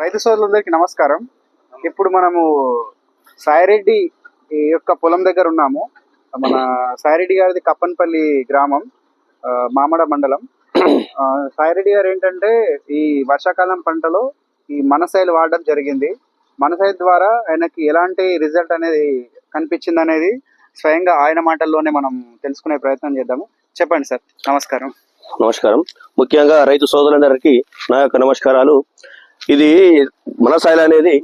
రైతు సోదరులందరికీ నమస్కారం. ఇప్పుడు మనము సాయిరెడ్డి ఈ యొక్క పొలం దగ్గర ఉన్నాము. మన సాయిరెడ్డి గారిది కప్పన్పల్లి గ్రామం ఆ, మామడ మండలం. ఆ, సాయిరెడ్డి గారు ఏంటంటే ఈ వర్షాకాలం పంటలో ఈ మనసైలు వాడడం జరిగింది. మనసైల్ ద్వారా ఆయనకి ఎలాంటి రిజల్ట్ అనేది కనిపించింది అనేది స్వయంగా ఆయన మాటల్లోనే మనం తెలుసుకునే ప్రయత్నం చేద్దాము. చెప్పండి సార్. నమస్కారం. నమస్కారం. ముఖ్యంగా రైతు సోదరులందరికీ నా యొక్క నమస్కారాలు. ఇది మనసాయిల్ అనేది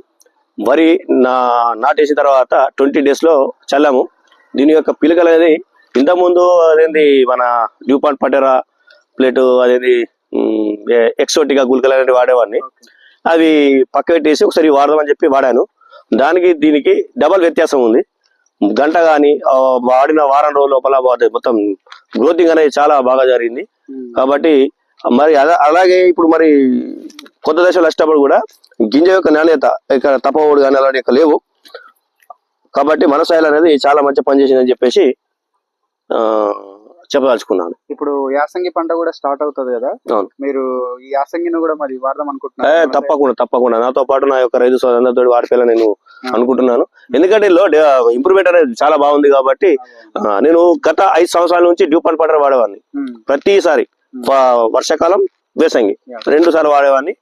వరి నా నాటేసిన తర్వాత ట్వంటీ డేస్లో చల్లాము. దీని యొక్క పిలకలు అనేది ఇంతకుముందు అదేంది మన డ్యూపాన్ పటేరా ప్లేటు అదేది ఎక్సోటిగా గుల్కలు అనేది వాడేవాడిని. అవి పక్క పెట్టేసి ఒకసారి వాడదామని చెప్పి వాడాను. దానికి దీనికి డబల్ వ్యత్యాసం ఉంది. గంట కానీ వాడిన వారం రోజుల లోపల మొత్తం గ్రోతింగ్ అనేది చాలా బాగా జరిగింది. కాబట్టి మరి అలా- అలాగే ఇప్పుడు మరి కొత్త దశలు వచ్చినప్పుడు కూడా గింజ యొక్క నాణ్యత ఇక్కడ తప్పవుడు కానీ అలాంటి యొక్క లేవు. కాబట్టి మనసాయిల్ అనేది చాలా మంచి పనిచేసిందని చెప్పేసి ఆ, చెప్పదలుచుకున్నాను. ఇప్పుడు యాసంగి పంట కూడా స్టార్ట్ అవుతుంది కదా. మీరు ఈ యాసంగిని కూడా మరి వాడదాం ఏ, అనుకుంటున్నారు తప్పకుండా తప్పకుండా. నాతో పాటు నా యొక్క రైతు సోదరులతో వాడిపోయేలా నేను అనుకుంటున్నాను. ఎందుకంటే లో ఇంప్రూవ్మెంట్ అనేది చాలా బాగుంది కాబట్టి నేను గత ఐదు సంవత్సరాల నుంచి డ్యూపాన్ పటర్ వాడేవాడిని. ప్రతిసారి వర్షాకాలం వేసంగి. రెండు సార్లు వాడేవాడిని.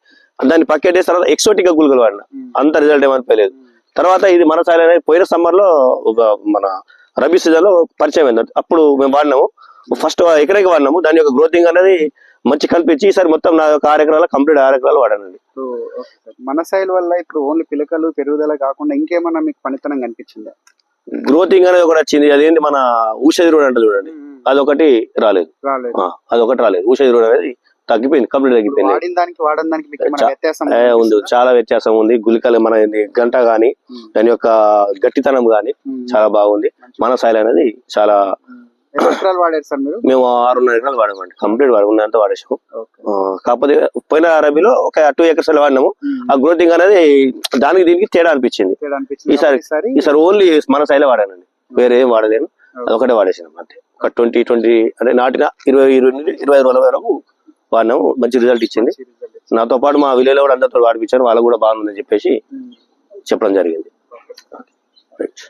దాన్ని పక్కెట్టేసిన తర్వాత ఎక్సోటిక్ గుల్కలు వాడిన. అంత రిజల్ట్ ఏమనిపించలేదు తర్వాత ఇది మన సాయిల్ అనేది పోయిన సమ్మర్లో ఒక మన రబీ సీజన్లో పరిచయం అయింది. అప్పుడు మేము వాడినాము. ఫస్ట్ ఎకరాకి వాడినాము. దాని యొక్క గ్రోతింగ్ అనేది మంచి కనిపించి ఈసారి మొత్తం నా యొక్క ఆరు ఎకరాలు కంప్లీట్ ఆరు ఎకరాలు వాడానండి. మన సైల్ వల్ల ఇప్పుడు ఓన్లీ పిలకలు పెరుగుదల కాకుండా ఇంకేమన్నా మీకు పనితనం కనిపించిందా? గ్రోతింగ్ అనేది ఒకటి వచ్చింది. అదేంటి మన ఊషధి రోడ్ అంటే చూడండి. అదొకటి రాలేదు. రాలేదు. అదొకటి రాలేదు. ఊషధి రోడ్ అనేది తగ్గిపోయింది కంప్లీట్ తగ్గిపోయింది. వాడిన దానికి వాడిన దానికి మీకు ఏమైనా చా- వ్యత్యాసం ఏ, ఉంది కనిపిస్తుందా? చాలా వ్యత్యాసం ఉంది. గుళికలు మన ఇది గంట గాని ఉమ్. దాని యొక్క గట్టితనం గాని ఉమ్. చాలా బాగుంది. మన సాయిల్ అనేది చాలా ఉమ్. ఎన్ని ఎకరాలు వాడారు సార్ మీరు? మేము ఆరున్నర ఎకరాలు వాడామండి. కంప్లీట్ వాడు ఉన్నంత వాడేసాము. ఆ, కాకపోతే పోయిన రబీలో ఒక టూ ఎకర్స్ వాడినాము. ఉమ్. ఆ గ్రోతింగ్ అనేది దానికి దీనికి తేడా అనిపించింది. తేడా అనిపించింది? ఈసారి- ఈసారి? ఈసారి ఓన్లీ మన సైలే వాడానండి. వేరే ఏం వాడలేను. అదొకటే వాడేసాను అంతే. ఒక ట్వంటీ ట్వంటీ అంటే నాటిన ఇరవై ఇరవై నుండి ఇరవై ఐదు రోజుల వరకు వాడినాము మంచి రిజల్ట్ ఇచ్చింది. నాతో పాటు మా విలేజ్ కూడా అందరితో వాడిపించాను వాళ్ళకు కూడా బాగుందని చెప్పేసి ఉమ్. చెప్పడం జరిగింది. రైట్